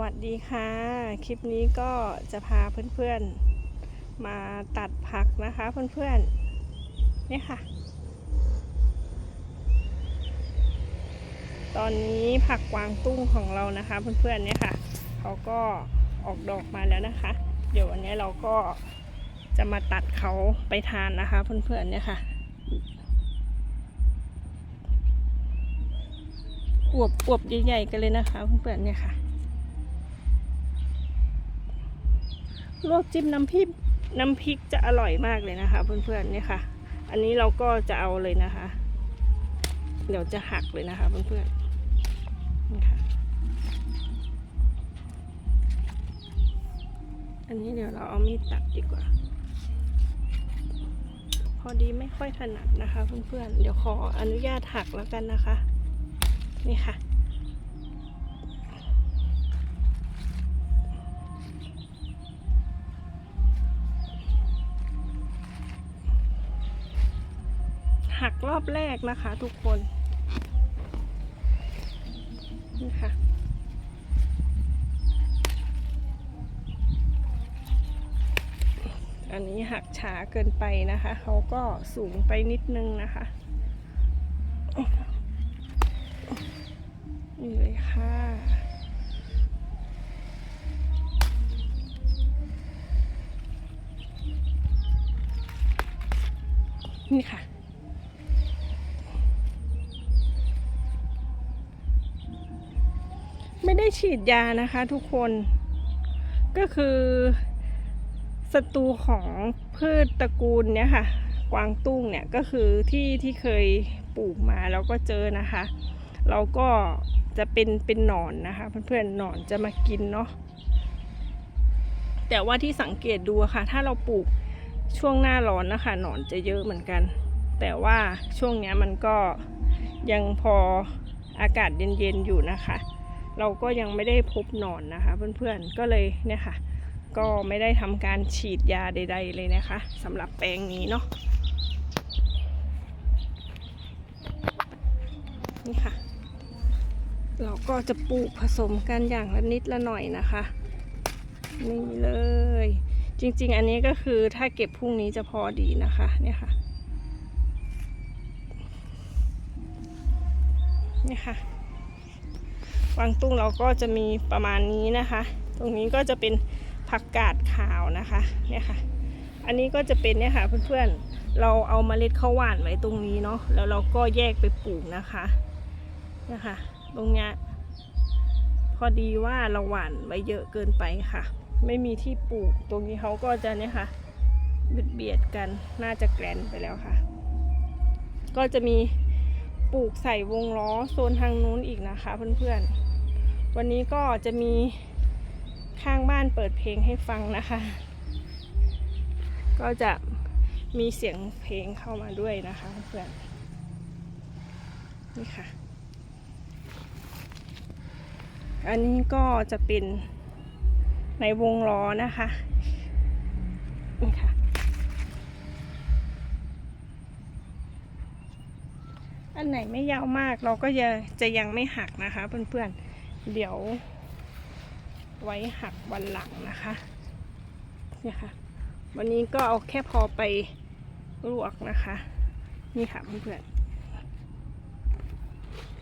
วัสดีค่ะ คลิปนี้ก็จะพาเพื่อนๆมาตัดผักนะคะเพื่อนๆเนี่ยค่ะ ตอนนี้ผักกวางตุ้งของเรานะคะเพื่อนๆเนี่ยค่ะเขาก็ออกดอกมาแล้วนะคะ เดี๋ยววันนี้เราก็จะมาตัดเขาไปทานนะคะเพื่อนๆเนี่ยค่ะอวบอวบใหญ่ๆกันเลยนะคะเพื่อนๆเนี่ยค่ะ ลวกจิ้มน้ำพริกน้ำพริกจะอร่อยมากเลยนะคะ เพื่อนๆเนี่ยค่ะ อันนี้เราก็จะเอาเลยนะคะ เดี๋ยวจะหักเลยนะคะเพื่อนๆนี่ค่ะอันนี้เดี๋ยวเราเอามีดตัดดีกว่า พอดีไม่ค่อยถนัดนะคะ เพื่อนๆเดี๋ยวขออนุญาตหักแล้วกันนะคะ นี่ค่ะ หักรอบแรกนะคะ ทุกคนนี่ค่ะอันนี้หักช้าเกินไปนะคะ เขาก็สูงไปนิดนึงนะคะ นี่เลยค่ะ นี่ค่ะ ไม่ได้ฉีดยานะคะทุกคน ก็คือศัตรูของพืชตระกูลเนี่ยค่ะ กวางตุ้งเนี่ยก็คือที่ที่เคยปลูกมาแล้วก็เจอนะคะ เราก็จะเป็นเป็นหนอนนะคะเพื่อนๆหนอนจะมากินเนาะแต่ว่าที่สังเกตดูค่ะ ถ้าเราปลูกช่วงหน้าร้อนนะคะหนอนจะเยอะเหมือนกัน แต่ว่าช่วงนี้มันก็ยังพออากาศเย็นๆอยู่นะคะ เราก็ยังไม่ได้พบหนอนนะคะเพื่อนๆก็เลยเนี่ยค่ะ ก็ไม่ได้ทำการฉีดยาใด ๆ เลยนะคะสำหรับแปลงนี้เนาะนี่ค่ะ เราก็จะปลูกผสมกันอย่างละนิดละหน่อยนะคะ นี่เลย จริงๆ อันนี้ก็คือถ้าเก็บพรุ่งนี้จะพอดีนะคะเนี่ยค่ะนี่ค่ะ กวางตุ้งเราก็จะมีประมาณนี้นะคะ ตรงนี้ก็จะเป็นผักกาดขาวนะคะเนี่ยค่ะ อันนี้ก็จะเป็นเนี่ยค่ะเพื่อนๆเราเอาเมล็ดข้าวหวานไว้ตรงนี้เนาะแล้วเราก็แยกไปปลูกนะคะเนี่ยค่ะตรงเนี้ยพอดีว่าเราหว่านไว้เยอะเกินไปค่ะ ไม่มีที่ปลูกตรงนี้เขาก็จะเนี่ยค่ะเบียดเบียดกันน่าจะแกรนไปแล้วค่ะ ก็จะมี ปลูกใส่วงล้อโซนทางนู้นอีกนะคะเพื่อนๆ วันนี้ก็จะมีข้างบ้านเปิดเพลงให้ฟังนะคะ ก็จะมีเสียงเพลงเข้ามาด้วยนะคะเพื่อนนี่ค่ะ อันนี้ก็จะเป็นในวงล้อนะคะ นี่ค่ะ อันไหนไม่ยาวมากเราก็จะจะยังไม่หักนะคะเพื่อนๆ เดี๋ยว ไว้หักวันหลังนะคะเนี่ยค่ะ วันนี้ก็เอาแค่พอไปลวกนะคะ นี่ค่ะเพื่อน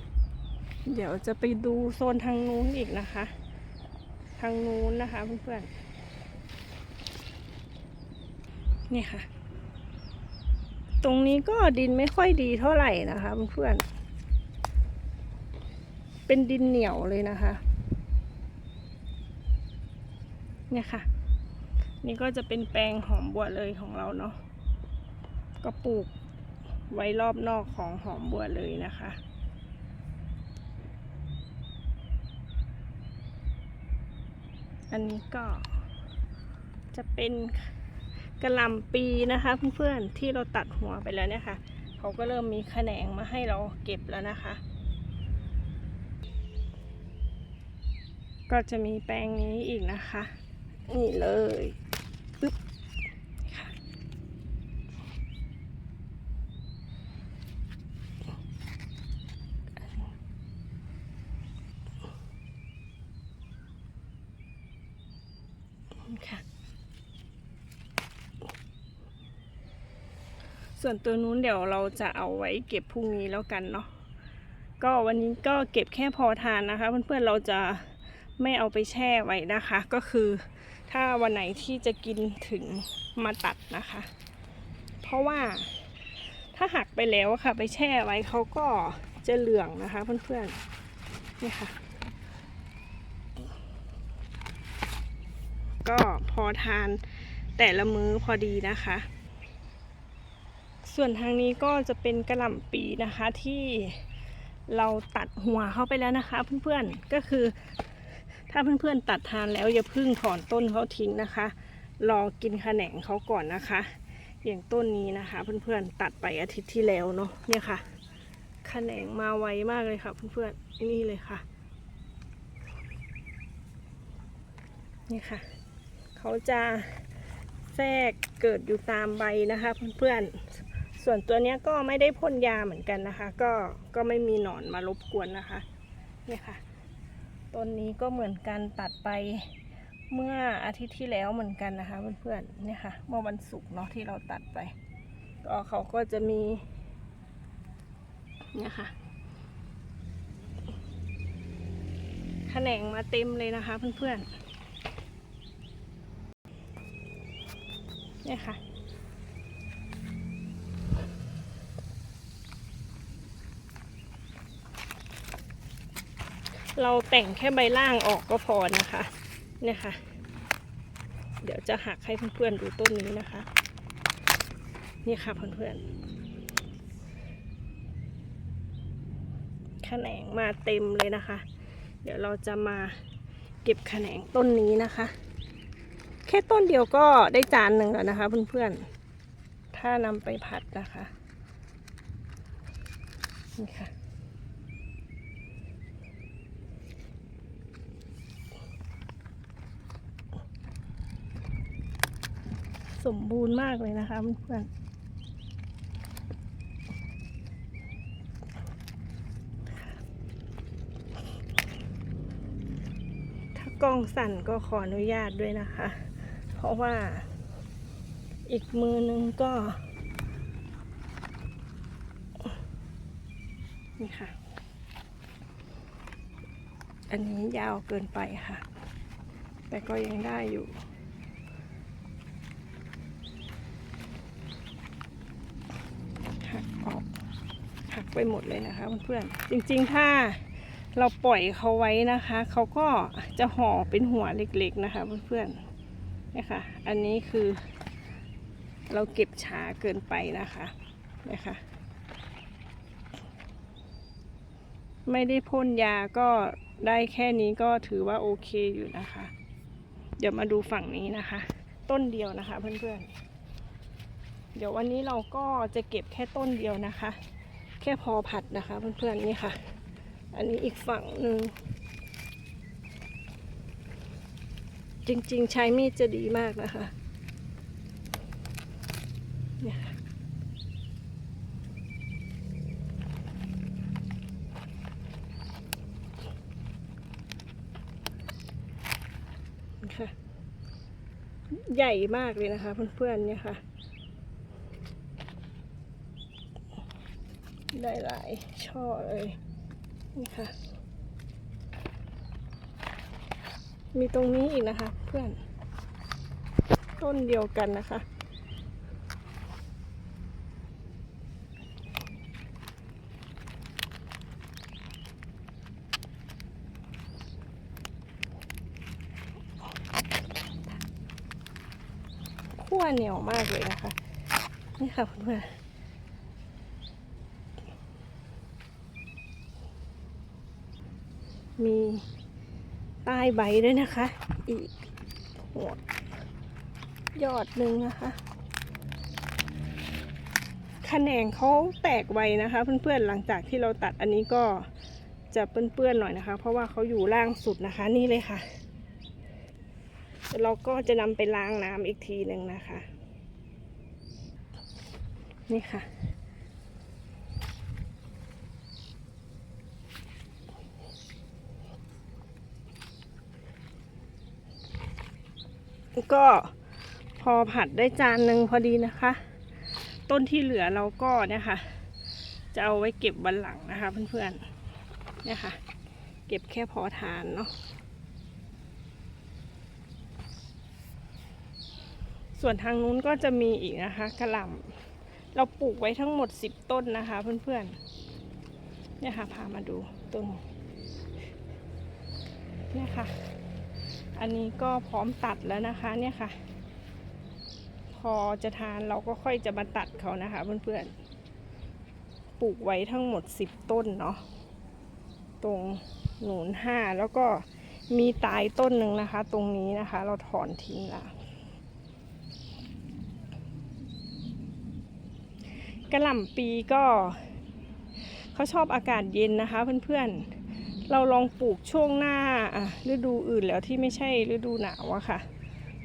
ๆ เดี๋ยวจะไปดูโซนทางนู้นอีกนะคะ ทางนู้นนะคะเพื่อนๆ นี่ค่ะ ตรงนี้ก็ดินไม่ค่อยดีเท่าไหร่นะคะเพื่อนๆเป็นดินเหนียวเลยนะคะ เนี่ยค่ะ นี่ก็จะเป็นแปลงหอมบัวเลยของเราเนาะก็ปลูกไว้รอบนอกของหอมบัวเลยนะคะอันนี้ก็จะเป็น กระลำปีนะคะเพื่อนๆที่เราตัดหัวไปแล้วเนี่ยค่ะ เขาก็เริ่มมีแขนงมาให้เราเก็บแล้วนะคะ ก็จะมีแปลงนี้อีกนะคะ นี่เลยปึ๊บค่ะ ค่ะ ส่วนตัวนู้นเดี๋ยวเราจะเอาไว้เก็บพรุ่งนี้แล้วกันเนาะก็วันนี้ก็เก็บแค่พอทานนะคะ เพื่อนๆเราจะไม่เอาไปแช่ไว้นะคะ ก็คือถ้าวันไหนที่จะกินถึงมาตัดนะคะ เพราะว่าถ้าหักไปแล้วค่ะ ไปแช่ไว้เขาก็จะเหลืองนะคะเพื่อนๆนี่ค่ะ ก็พอทานแต่ละมื้อพอดีนะคะ ส่วนทางนี้ก็จะเป็นกระหล่ำปีนะคะที่เราตัดหัวเข้าไปแล้วนะคะ เพื่อนๆ ก็คือ ถ้าเพื่อนๆตัดทานแล้วอย่าเพึ่งถอนต้นเขาทิ้งนะคะ รอกินแขนงเขาก่อนนะคะ อย่างต้นนี้นะคะ เพื่อนๆตัดไปอาทิตย์ที่แล้วเนาะเนี่ยค่ะแขนงมาไวมากเลยค่ะ เพื่อนๆนี่เลยค่ะ นี่ค่ะเขาจะแทรกเกิดอยู่ตามใบนะคะ เพื่อนๆ ส่วนตัวเนี้ยก็ไม่ได้พ่นยาเหมือนกันนะคะ ก็ก็ไม่มีหนอนมารบกวนนะคะเนี่ยค่ะต้นนี้ก็เหมือนกันตัดไปเมื่ออาทิตย์ที่แล้วเหมือนกันนะคะเพื่อนๆเนี่ยค่ะ เมื่อวันศุกร์เนาะที่เราตัดไป ก็เขาก็จะมีเนี่ยค่ะแขนงมาเต็มเลยนะคะเพื่อนๆเนี่ยค่ะ เราแต่งแค่ใบล่างออกก็พอนะคะเนี่ยค่ะ เดี๋ยวจะหักให้เพื่อนๆดูต้นนี้นะคะ นี่ค่ะเพื่อนๆแขนงมาเต็มเลยนะคะ เดี๋ยวเราจะมาเก็บแขนงต้นนี้นะคะ แค่ต้นเดียวก็ได้จานหนึ่งแล้วนะคะ เพื่อนๆ ถ้านำไปผัดนะคะ นี่ค่ะ สมบูรณ์มากเลยนะคะเพื่อนถ้ากล้องสั่นก็ขออนุญาตด้วยนะคะ เพราะว่าอีกมือนึงก็ นี่ค่ะ อันนี้ยาวเกินไปค่ะ แต่ก็ยังได้อยู่ หักออกหัก ไปหมดเลยนะคะเพื่อนๆจริงๆถ้าเราปล่อยเขาไว้นะคะเขาก็จะห่อเป็นหัวเล็กๆนะคะเพื่อนๆนี่ค่ะอันนี้คือ เราเก็บช้าเกินไปนะคะนี่ค่ะไม่ได้พ่นยาก็ได้แค่นี้ก็ถือว่าโอเคอยู่นะคะ เดี๋ยวมาดูฝั่งนี้นะคะ ต้นเดียวนะคะเพื่อนๆเดี๋ยววันนี้เราก็จะเก็บแค่ต้นเดียวนะคะ แค่พอผัดนะคะเพื่อนๆนี่ค่ะ อันนี้อีกฝั่งหนึ่งจริงๆ ใช้มีดจะดีมากนะคะเนี่ยค่ะค่ะใหญ่มากเลยนะคะเพื่อนๆเนี่ยค่ะ ได้หลายช่อเลย นี่ค่ะ มีตรงนี้อีกนะคะ เพื่อน ต้นเดียวกันนะคะ ขั้วเหนียวมากเลยนะคะ นี่ค่ะเพื่อน มีใต้ใบด้วยนะคะ อีกหัวยอดหนึ่งนะคะขแขนงเขาแตกไวนะคะ เพื่อนๆหลังจากที่เราตัดอันนี้ก็จะเปื้อนๆหน่อยนะคะ เพราะว่าเขาอยู่ล่างสุดนะคะนี่เลยค่ะเดี๋ยวเราก็จะนำไปล้างน้ำอีกทีหนึ่งนะคะ นี่ค่ะ ก็พอผัดได้จานหนึ่งพอดีนะคะ ต้นที่เหลือเราก็เนี่ยค่ะ จะเอาไว้เก็บวันหลังนะคะ เพื่อนๆเนี่ยค่ะ เก็บแค่พอทานเนาะส่วนทางนู้นก็จะมีอีกนะคะกระหล่ำเราปลูกไว้ทั้งหมด 10 ต้นนะคะ เพื่อนๆเนี่ยค่ะพามาดูต้นเนี่ยค่ะ อันนี้ก็พร้อมตัดแล้วนะคะเนี่ยค่ะ พอจะทานเราก็ค่อยจะมาตัดเขานะคะเพื่อนๆ ปลูกไว้ทั้งหมด 10 ต้นเนาะ ตรงหนุนห้าแล้วก็มีตายต้นหนึ่งนะคะ ตรงนี้นะคะ เราถอนทิ้งละกระหล่ำปีก็เขาชอบอากาศเย็นนะคะเพื่อนๆ เราลองปลูกช่วงหน้าฤดูอื่นแล้วที่ไม่ใช่ฤดูหนาวอะค่ะ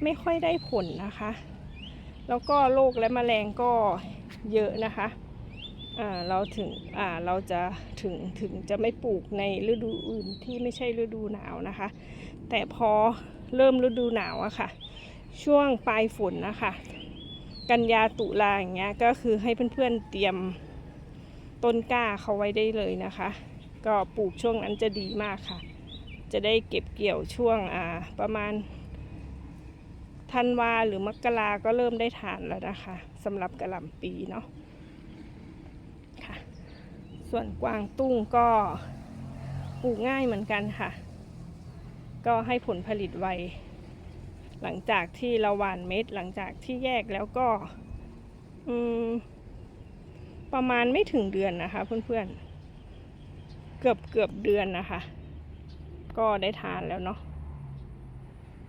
ไม่ค่อยได้ผลนะคะ แล้วก็โรคและแมลงก็เยอะนะคะอ่าเราถึงอ่าเราจะถึงถึงจะไม่ปลูกในฤดูอื่นที่ไม่ใช่ฤดูหนาวนะคะ แต่พอเริ่มฤดูหนาวอะค่ะ ช่วงปลายฝนนะคะกันยาตุลาอย่างเงี้ยก็คือให้เพื่อนๆเตรียมต้นกล้าเขาไว้ได้เลยนะคะ ก็ปลูกช่วงนั้นจะดีมากค่ะ จะได้เก็บเกี่ยวช่วงอ่าประมาณธันวาหรือมกราก็เริ่มได้ทานแล้วนะคะสำหรับกระหล่ำปีเนาะค่ะ ส่วนกวางตุ้งก็ปลูกง่ายเหมือนกันค่ะ ก็ให้ผลผลิตไวหลังจากที่เราหว่านเม็ดหลังจากที่แยกแล้วก็อืมประมาณไม่ถึงเดือนนะคะเพื่อนๆ กือบเกือบเดือนนะคะ ก็ได้ทานแล้วเนาะ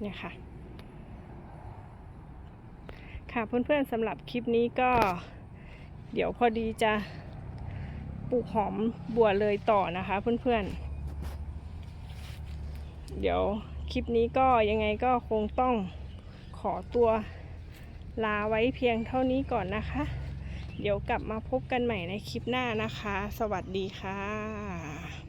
เนี่ยค่ะ ค่ะเพื่อนๆสำหรับคลิปนี้ก็ เดี๋ยวพอดีจะปลูกหอมบัวเลยต่อนะคะเพื่อนๆ เดี๋ยวคลิปนี้ก็ยังไงก็คงต้องขอตัวลาไว้เพียงเท่านี้ก่อนนะคะ เดี๋ยวกลับมาพบกันใหม่ในคลิปหน้านะคะ สวัสดีค่ะ